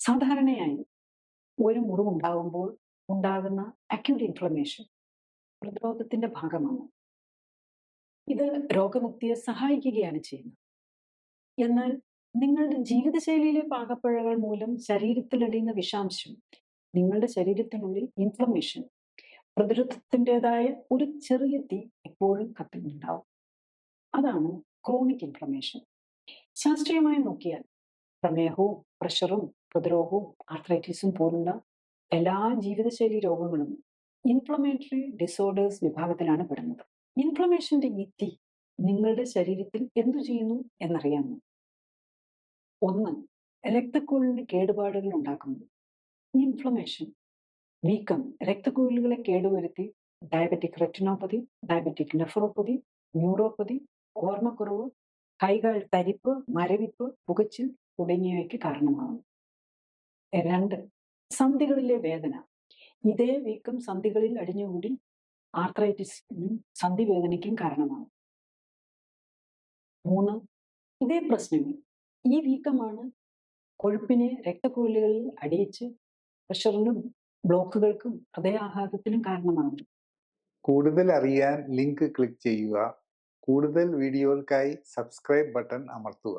സാധാരണയായി ഒരു മുറിവുണ്ടാകുമ്പോൾ ഉണ്ടാകുന്ന അക്യൂട്ട് ഇൻഫ്ലമേഷൻ പ്രതിരോധത്തിന്റെ ഭാഗമാണ്. ഇത് രോഗമുക്തിയെ സഹായിക്കുകയാണ് ചെയ്യുന്നത്. എന്നാൽ നിങ്ങളുടെ ജീവിതശൈലിയിലെ പാകപ്പിഴകൾ മൂലം ശരീരത്തിലടിയുന്ന വിഷാംശം നിങ്ങളുടെ ശരീരത്തിനുള്ളിൽ ഇൻഫ്ലമേഷൻ പ്രതിരോധത്തിന്റെതായ ഒരു ചെറിയ തീ എപ്പോഴും കത്തുന്നുണ്ടാവും അതാണ് ക്രോണിക് ഇൻഫ്ലമേഷൻ ശാസ്ത്രീയമായി നോക്കിയാൽ പ്രമേഹവും പ്രഷറും ഹൃദ്രോഗവും ആർത്രൈറ്റിസും പോലുള്ള എല്ലാ ജീവിതശൈലി രോഗങ്ങളും ഇൻഫ്ലമേറ്ററി ഡിസോർഡേഴ്സ് വിഭാഗത്തിലാണ് പെടുന്നത്. ഇൻഫ്ലമേഷന്റെ ഇറ്റി നിങ്ങളുടെ ശരീരത്തിൽ എന്തു ചെയ്യുന്നു എന്നറിയാമോ? ഒന്ന് രക്തക്കുഴലിന് കേടുപാടുകൾ ഉണ്ടാക്കുന്നു. ഇൻഫ്ലമേഷൻ വീക്കം രക്തക്കുഴലുകളെ കേടുവരുത്തി diabetic retinopathy diabetic nephropathy neuropathy ഓർമ്മക്കുറവ് കൈകൾ തരിപ്പ് മരവിപ്പ് പുകച്ചിൽ തുടങ്ങിയവയ്ക്ക് കാരണമാകും രണ്ട് സന്ധികളിലെ വേദന. ഇതേ വീക്കം സന്ധികളിൽ അടിഞ്ഞുകൂടി ആർത്രൈറ്റിസിനും സന്ധി വേദനയ്ക്കും കാരണമാണ് മൂന്ന് ഇതേ പ്രശ്നങ്ങൾ. ഈ വീക്കമാണ് കൊഴുപ്പിനെ രക്തക്കുഴലുകളിൽ അടിയിച്ച് പ്രഷറിനും ബ്ലോക്കുകൾക്കും ഹൃദയാഘാതത്തിനും കാരണമാകുന്നു കൂടുതൽ അറിയാൻ ലിങ്ക് ക്ലിക്ക് ചെയ്യുക. കൂടുതൽ വീഡിയോകൾക്കായി സബ്സ്ക്രൈബ് ബട്ടൺ അമർത്തുക.